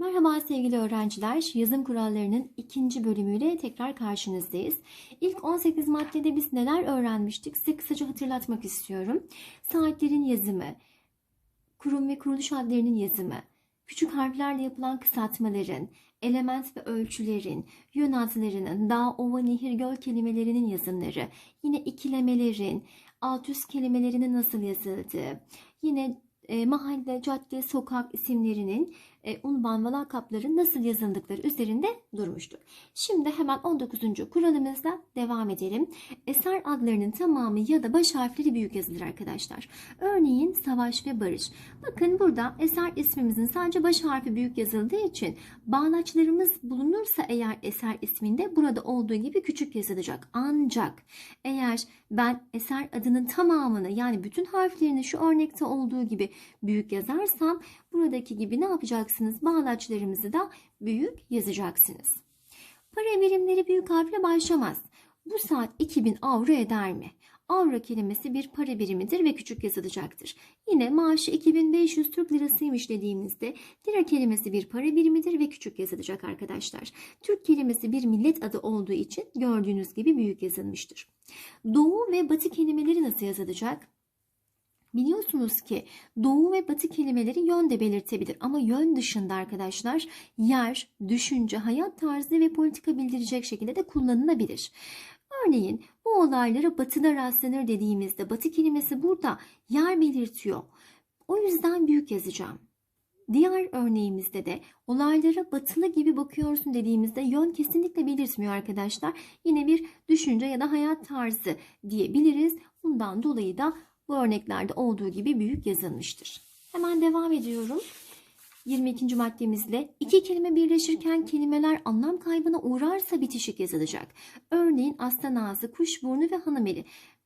Merhaba sevgili öğrenciler. Yazım kurallarının ikinci bölümüyle tekrar karşınızdayız. İlk 18 maddede biz neler öğrenmiştik? Size kısaca hatırlatmak istiyorum. Saatlerin yazımı, kurum ve kuruluş adlarının yazımı, küçük harflerle yapılan kısaltmaların, element ve ölçülerin, yön adlarının, dağ, ova, nehir, göl kelimelerinin yazımları, yine ikilemelerin, alt üst kelimelerinin nasıl yazıldığı, yine e, mahalle, cadde, sokak isimlerinin e, unvan ve lakapların nasıl yazıldıkları üzerinde durmuştuk. Şimdi hemen 19. kuralımızla devam edelim. Eser adlarının tamamı ya da baş harfleri büyük yazılır arkadaşlar. Örneğin savaş ve barış. Bakın burada eser ismimizin sadece baş harfi büyük yazıldığı için bağlaçlarımız bulunursa eğer eser isminde burada olduğu gibi küçük yazılacak. Ancak eğer ben eser adının tamamını yani bütün harflerini şu örnekte olduğu gibi büyük yazarsam buradaki gibi ne yapacaksınız? Bağlaçlarımızı da büyük yazacaksınız. Para birimleri büyük harfle başlamaz. Bu saat 2000 avro eder mi? Avro kelimesi bir para birimidir ve küçük yazılacaktır. Yine maaşı 2500 Türk lirasıymış dediğimizde lira kelimesi bir para birimidir ve küçük yazılacak arkadaşlar. Türk kelimesi bir millet adı olduğu için gördüğünüz gibi büyük yazılmıştır. Doğu ve batı kelimeleri nasıl yazılacak? Biliyorsunuz ki doğu ve batı kelimeleri yön de belirtebilir ama yön dışında arkadaşlar yer, düşünce, hayat tarzı ve politika bildirecek şekilde de kullanılabilir. Örneğin bu olaylara batıda rastlanır dediğimizde batı kelimesi burada yer belirtiyor. O yüzden büyük yazacağım. Diğer örneğimizde de olaylara batılı gibi bakıyorsun dediğimizde yön kesinlikle belirtmiyor arkadaşlar. Yine bir düşünce ya da hayat tarzı diyebiliriz. Bundan dolayı da bu örneklerde olduğu gibi büyük yazılmıştır. Hemen devam ediyorum. 22. maddemizle iki kelime birleşirken kelimeler anlam kaybına uğrarsa bitişik yazılacak. Örneğin aslan ağzı, kuşburnu ve hanımeli.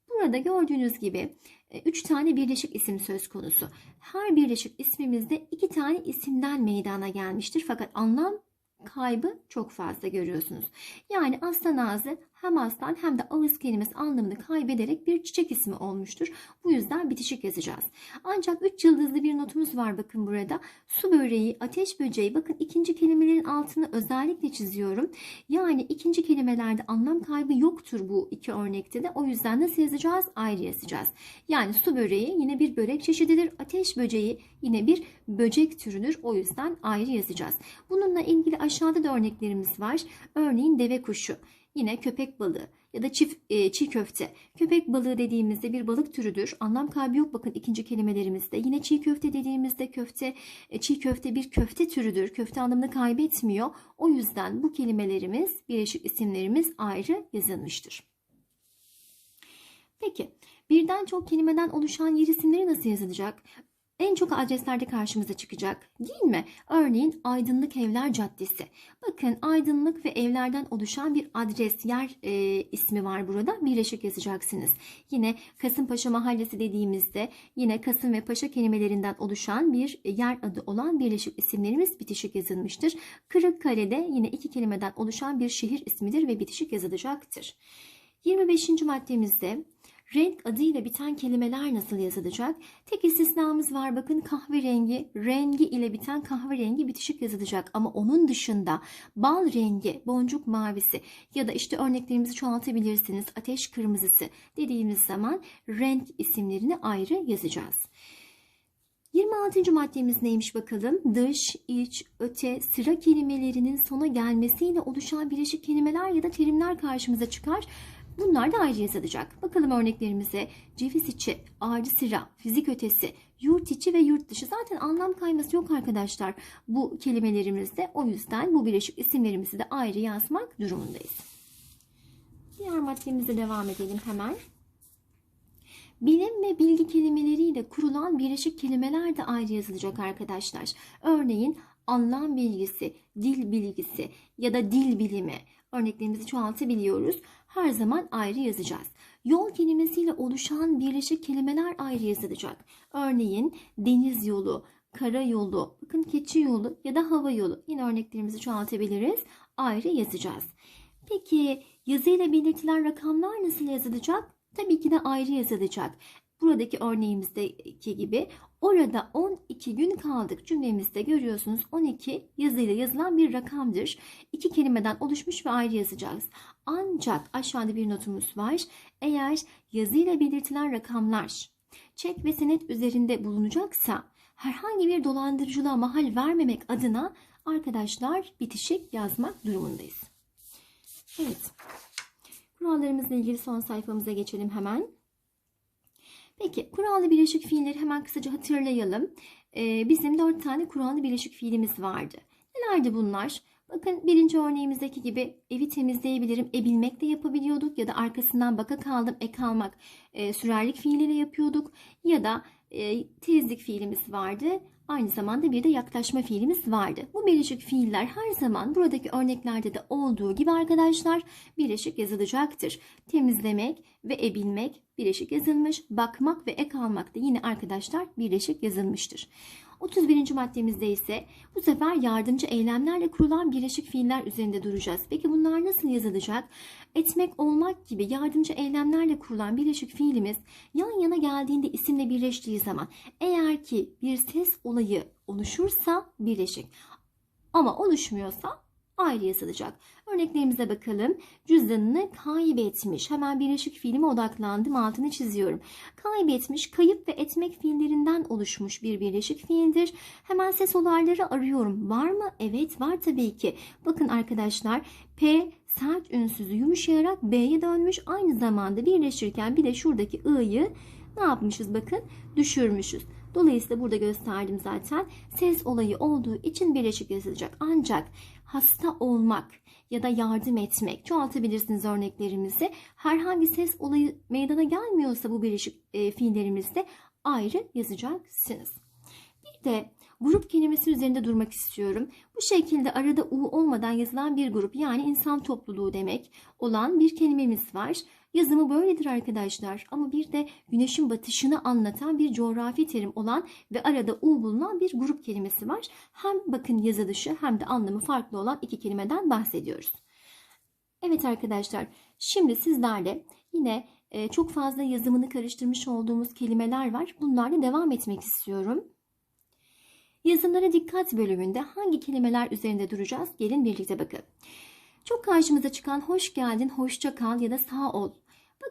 Burada gördüğünüz gibi 3 tane birleşik isim söz konusu. Her birleşik ismimizde iki tane isimden meydana gelmiştir. Fakat anlam kaybı çok fazla görüyorsunuz. Yani aslan ağzı hem aslan hem de ağız kelimesi anlamını kaybederek bir çiçek ismi olmuştur. Bu yüzden bitişik yazacağız. Ancak 3 yıldızlı bir notumuz var bakın burada. Su böreği, ateş böceği bakın ikinci kelimelerin altını özellikle çiziyorum. Yani ikinci kelimelerde anlam kaybı yoktur bu iki örnekte de. O yüzden nasıl yazacağız? Ayrı yazacağız. Yani su böreği yine bir börek çeşididir. Ateş böceği yine bir böcek türüdür. O yüzden ayrı yazacağız. Bununla ilgili aşağıda da örneklerimiz var. Örneğin deve kuşu. Yine köpek balığı ya da çift, e, çiğ köfte. Köpek balığı dediğimizde bir balık türüdür. Anlam kaybı yok bakın ikinci kelimelerimizde. Yine çiğ köfte dediğimizde köfte, e, çiğ köfte bir köfte türüdür. Köfte anlamını kaybetmiyor. O yüzden bu kelimelerimiz, birleşik isimlerimiz ayrı yazılmıştır. Peki birden çok kelimeden oluşan yer isimleri nasıl yazılacak? En çok adreslerde karşımıza çıkacak değil mi? Örneğin Aydınlık Evler Caddesi. Bakın aydınlık ve evlerden oluşan bir adres yer e, ismi var burada. Birleşik yazacaksınız. Yine Kasımpaşa Mahallesi dediğimizde yine Kasım ve Paşa kelimelerinden oluşan bir yer adı olan birleşik isimlerimiz bitişik yazılmıştır. Kırıkkale'de yine iki kelimeden oluşan bir şehir ismidir ve bitişik yazılacaktır. 25. maddemizde Renk adıyla biten kelimeler nasıl yazılacak? Tek istisnamız var bakın kahverengi, rengi ile biten kahverengi bitişik yazılacak. Ama onun dışında bal rengi, boncuk mavisi ya da işte örneklerimizi çoğaltabilirsiniz. Ateş kırmızısı dediğimiz zaman renk isimlerini ayrı yazacağız. 26. maddemiz neymiş bakalım? Dış, iç, öte, sıra kelimelerinin sona gelmesiyle oluşan birleşik kelimeler ya da terimler karşımıza çıkar. Bunlar da ayrı yazılacak. Bakalım örneklerimize. Ceviz içi, ağacı sıra, fizik ötesi, yurt içi ve yurt dışı. Zaten anlam kayması yok arkadaşlar bu kelimelerimizde. O yüzden bu birleşik isimlerimizi de ayrı yazmak durumundayız. Diğer maddemize devam edelim hemen. Bilim ve bilgi kelimeleriyle kurulan birleşik kelimeler de ayrı yazılacak arkadaşlar. Örneğin anlam bilgisi, dil bilgisi ya da dil bilimi örneklerimizi çoğaltabiliyoruz. Her zaman ayrı yazacağız. Yol kelimesiyle oluşan birleşik kelimeler ayrı yazılacak. Örneğin deniz yolu, kara yolu, bakın keçi yolu ya da hava yolu. Yine örneklerimizi çoğaltabiliriz. Ayrı yazacağız. Peki yazıyla belirtilen rakamlar nasıl yazılacak? Tabii ki de ayrı yazılacak. Buradaki örneğimizdeki gibi Orada 12 gün kaldık cümlemizde görüyorsunuz 12 yazıyla yazılan bir rakamdır. İki kelimeden oluşmuş ve ayrı yazacağız. Ancak aşağıda bir notumuz var. Eğer yazıyla belirtilen rakamlar çek ve senet üzerinde bulunacaksa herhangi bir dolandırıcılığa mahal vermemek adına arkadaşlar bitişik yazmak durumundayız. Evet. Kurallarımızla ilgili son sayfamıza geçelim hemen. Peki kurallı birleşik fiilleri hemen kısaca hatırlayalım. Ee, bizim dört tane kurallı birleşik fiilimiz vardı. Nelerdi bunlar? Bakın birinci örneğimizdeki gibi evi temizleyebilirim, ebilmek de yapabiliyorduk ya da arkasından baka kaldım, ek almak e, sürerlik fiiliyle yapıyorduk ya da e, tezlik fiilimiz vardı. Aynı zamanda bir de yaklaşma fiilimiz vardı. Bu birleşik fiiller her zaman buradaki örneklerde de olduğu gibi arkadaşlar birleşik yazılacaktır. Temizlemek ve ebilmek birleşik yazılmış, bakmak ve ek almak da yine arkadaşlar birleşik yazılmıştır. 31. maddemizde ise bu sefer yardımcı eylemlerle kurulan birleşik fiiller üzerinde duracağız. Peki bunlar nasıl yazılacak? Etmek, olmak gibi yardımcı eylemlerle kurulan birleşik fiilimiz yan yana geldiğinde isimle birleştiği zaman eğer ki bir ses olayı oluşursa birleşik ama oluşmuyorsa ayrı yazılacak. Örneklerimize bakalım. Cüzdanını kaybetmiş. Hemen birleşik fiilime odaklandım. Altını çiziyorum. Kaybetmiş, kayıp ve etmek fiillerinden oluşmuş bir birleşik fiildir. Hemen ses olayları arıyorum. Var mı? Evet var tabii ki. Bakın arkadaşlar P sert ünsüzü yumuşayarak B'ye dönmüş. Aynı zamanda birleşirken bir de şuradaki I'yı ne yapmışız bakın düşürmüşüz. Dolayısıyla burada gösterdim zaten. Ses olayı olduğu için birleşik yazılacak. Ancak hasta olmak ya da yardım etmek çoğaltabilirsiniz örneklerimizi. Herhangi ses olayı meydana gelmiyorsa bu birleşik e, fiillerimizde ayrı yazacaksınız. Bir de grup kelimesi üzerinde durmak istiyorum. Bu şekilde arada u olmadan yazılan bir grup yani insan topluluğu demek olan bir kelimemiz var. Yazımı böyledir arkadaşlar ama bir de güneşin batışını anlatan bir coğrafi terim olan ve arada u bulunan bir grup kelimesi var. Hem bakın yazılışı hem de anlamı farklı olan iki kelimeden bahsediyoruz. Evet arkadaşlar şimdi sizlerle yine e, çok fazla yazımını karıştırmış olduğumuz kelimeler var. Bunlarla devam etmek istiyorum. Yazımlara dikkat bölümünde hangi kelimeler üzerinde duracağız? Gelin birlikte bakın. Çok karşımıza çıkan hoş geldin, hoşça kal ya da sağ ol.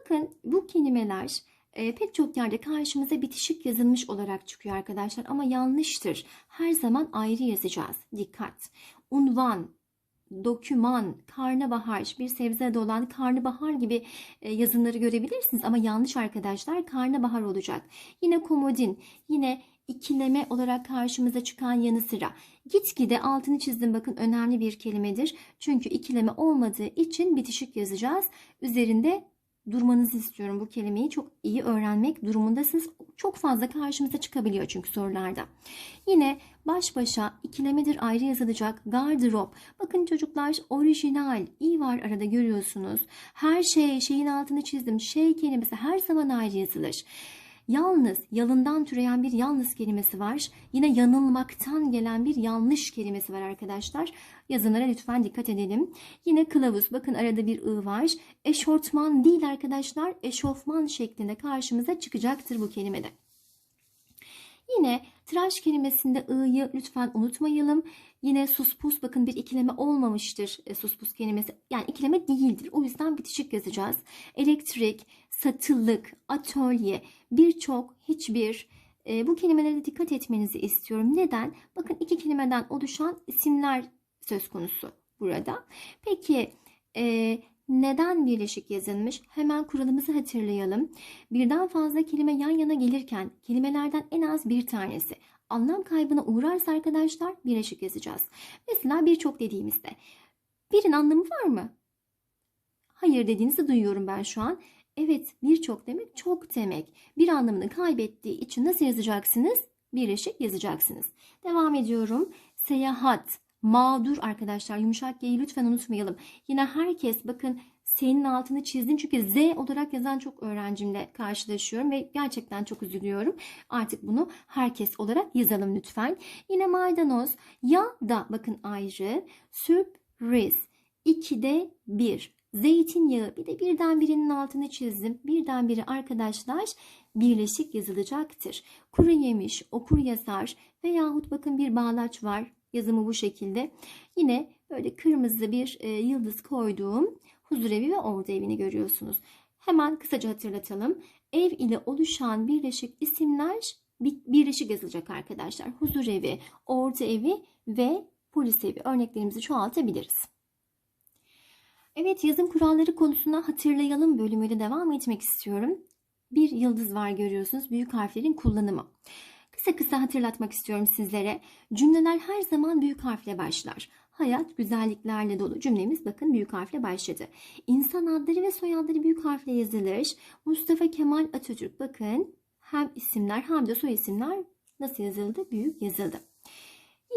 Bakın bu kelimeler e, pek çok yerde karşımıza bitişik yazılmış olarak çıkıyor arkadaşlar ama yanlıştır. Her zaman ayrı yazacağız. Dikkat. Unvan, doküman, karnabahar, bir sebze adı olan karnabahar gibi e, yazımları görebilirsiniz ama yanlış arkadaşlar karnabahar olacak. Yine komodin, yine ikileme olarak karşımıza çıkan yanı sıra gitgide altını çizdim bakın önemli bir kelimedir. Çünkü ikileme olmadığı için bitişik yazacağız. Üzerinde durmanızı istiyorum bu kelimeyi çok iyi öğrenmek durumundasınız. Çok fazla karşımıza çıkabiliyor çünkü sorularda. Yine baş başa ikilemedir ayrı yazılacak gardırop. Bakın çocuklar orijinal i var arada görüyorsunuz. Her şey şeyin altını çizdim. Şey kelimesi her zaman ayrı yazılır. Yalnız, yalından türeyen bir yalnız kelimesi var. Yine yanılmaktan gelen bir yanlış kelimesi var arkadaşlar. Yazınlara lütfen dikkat edelim. Yine kılavuz. Bakın arada bir ı var. Eşortman değil arkadaşlar. Eşofman şeklinde karşımıza çıkacaktır bu kelimede. Yine tıraş kelimesinde ı'yı lütfen unutmayalım. Yine suspus bakın bir ikileme olmamıştır e, suspus kelimesi. Yani ikileme değildir. O yüzden bitişik yazacağız. Elektrik, satılık, atölye, birçok, hiçbir e, bu kelimelere dikkat etmenizi istiyorum. Neden? Bakın iki kelimeden oluşan isimler söz konusu burada. Peki e, neden birleşik yazılmış? Hemen kuralımızı hatırlayalım. Birden fazla kelime yan yana gelirken kelimelerden en az bir tanesi anlam kaybına uğrarsa arkadaşlar birleşik yazacağız. Mesela birçok dediğimizde birin anlamı var mı? Hayır dediğinizi duyuyorum ben şu an. Evet birçok demek çok demek. Bir anlamını kaybettiği için nasıl yazacaksınız? Birleşik yazacaksınız. Devam ediyorum. Seyahat, mağdur arkadaşlar yumuşak G'yi lütfen unutmayalım. Yine herkes bakın senin altını çizdim çünkü Z olarak yazan çok öğrencimle karşılaşıyorum ve gerçekten çok üzülüyorum. Artık bunu herkes olarak yazalım lütfen. Yine maydanoz ya da bakın ayrı sürpriz. 2'de 1 zeytinyağı bir de birden birinin altını çizdim. Birden biri arkadaşlar birleşik yazılacaktır. Kuru yemiş, okur yazar veyahut bakın bir bağlaç var. Yazımı bu şekilde. Yine böyle kırmızı bir e, yıldız koyduğum huzurevi ve ordu evini görüyorsunuz. Hemen kısaca hatırlatalım. Ev ile oluşan birleşik isimler bir- birleşik yazılacak arkadaşlar. Huzurevi, ordu evi ve polis evi örneklerimizi çoğaltabiliriz. Evet yazım kuralları konusunda hatırlayalım bölümüyle devam etmek istiyorum. Bir yıldız var görüyorsunuz büyük harflerin kullanımı. Kısa kısa hatırlatmak istiyorum sizlere. Cümleler her zaman büyük harfle başlar. Hayat güzelliklerle dolu cümlemiz bakın büyük harfle başladı. İnsan adları ve soyadları büyük harfle yazılır. Mustafa Kemal Atatürk bakın hem isimler hem de soy isimler nasıl yazıldı? Büyük yazıldı.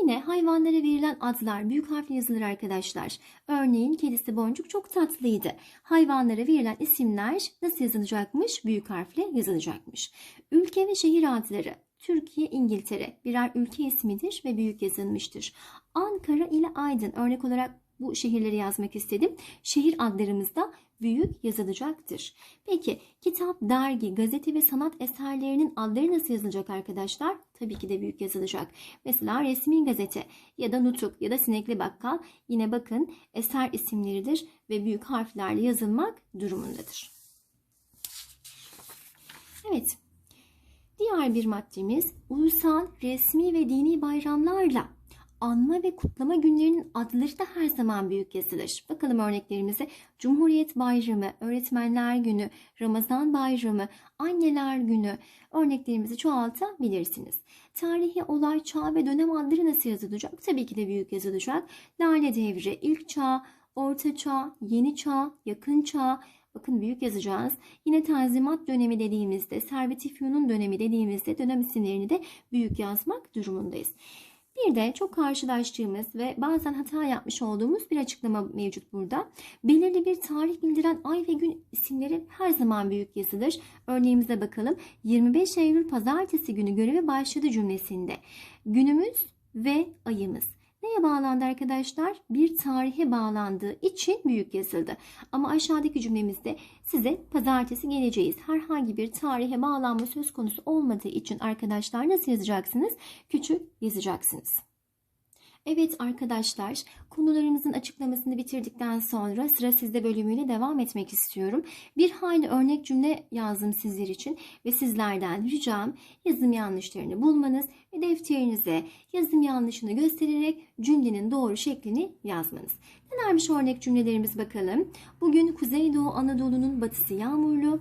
Yine hayvanlara verilen adlar büyük harfle yazılır arkadaşlar. Örneğin kedisi Boncuk çok tatlıydı. Hayvanlara verilen isimler nasıl yazılacakmış? Büyük harfle yazılacakmış. Ülke ve şehir adları Türkiye, İngiltere birer ülke ismidir ve büyük yazılmıştır. Ankara ile Aydın örnek olarak bu şehirleri yazmak istedim. Şehir adlarımız da büyük yazılacaktır. Peki kitap, dergi, gazete ve sanat eserlerinin adları nasıl yazılacak arkadaşlar? Tabii ki de büyük yazılacak. Mesela resmi gazete ya da nutuk ya da sinekli bakkal yine bakın eser isimleridir ve büyük harflerle yazılmak durumundadır. Evet. Diğer bir maddemiz ulusal, resmi ve dini bayramlarla anma ve kutlama günlerinin adları da her zaman büyük yazılır. Bakalım örneklerimize. Cumhuriyet Bayramı, Öğretmenler Günü, Ramazan Bayramı, Anneler Günü örneklerimizi çoğaltabilirsiniz. Tarihi olay, çağ ve dönem adları nasıl yazılacak? Tabii ki de büyük yazılacak. Lale Devri, İlk Çağ, Orta Çağ, Yeni Çağ, Yakın Çağ, Bakın büyük yazacağız. Yine Tanzimat dönemi dediğimizde, Servet-i Fünun dönemi dediğimizde dönem isimlerini de büyük yazmak durumundayız. Bir de çok karşılaştığımız ve bazen hata yapmış olduğumuz bir açıklama mevcut burada. Belirli bir tarih bildiren ay ve gün isimleri her zaman büyük yazılır. Örneğimize bakalım. 25 Eylül pazartesi günü göreve başladı cümlesinde. Günümüz ve ayımız. Neye bağlandı arkadaşlar? Bir tarihe bağlandığı için büyük yazıldı. Ama aşağıdaki cümlemizde size pazartesi geleceğiz. Herhangi bir tarihe bağlanma söz konusu olmadığı için arkadaşlar nasıl yazacaksınız? Küçük yazacaksınız. Evet arkadaşlar, konularımızın açıklamasını bitirdikten sonra sıra sizde bölümüyle devam etmek istiyorum. Bir hayli örnek cümle yazdım sizler için ve sizlerden ricam yazım yanlışlarını bulmanız ve defterinize yazım yanlışını göstererek cümlenin doğru şeklini yazmanız. Nelermiş örnek cümlelerimiz bakalım. Bugün Kuzeydoğu Anadolu'nun batısı yağmurlu,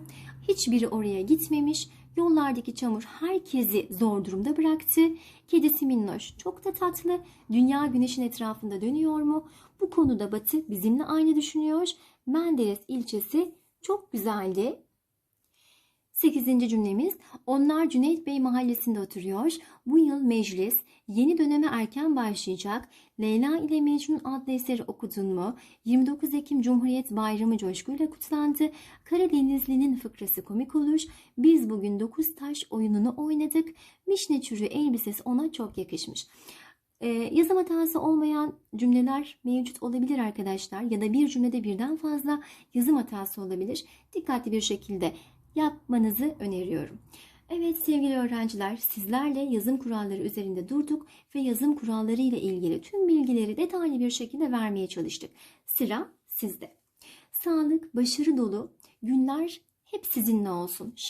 hiçbiri oraya gitmemiş, Yollardaki çamur herkesi zor durumda bıraktı. Kedisi Minnoş çok da tatlı. Dünya güneşin etrafında dönüyor mu? Bu konuda Batı bizimle aynı düşünüyor. Menderes ilçesi çok güzeldi. 8. cümlemiz onlar Cüneyt Bey mahallesinde oturuyor. Bu yıl meclis yeni döneme erken başlayacak. Leyla ile Mecnun adlı eseri okudun mu? 29 Ekim Cumhuriyet Bayramı coşkuyla kutlandı. Karadenizli'nin fıkrası komik olur. Biz bugün 9 taş oyununu oynadık. Mişne çürü elbisesi ona çok yakışmış. Ee, yazım hatası olmayan cümleler mevcut olabilir arkadaşlar ya da bir cümlede birden fazla yazım hatası olabilir. Dikkatli bir şekilde yapmanızı öneriyorum. Evet sevgili öğrenciler sizlerle yazım kuralları üzerinde durduk ve yazım kuralları ile ilgili tüm bilgileri detaylı bir şekilde vermeye çalıştık. Sıra sizde. Sağlık, başarı dolu günler hep sizinle olsun.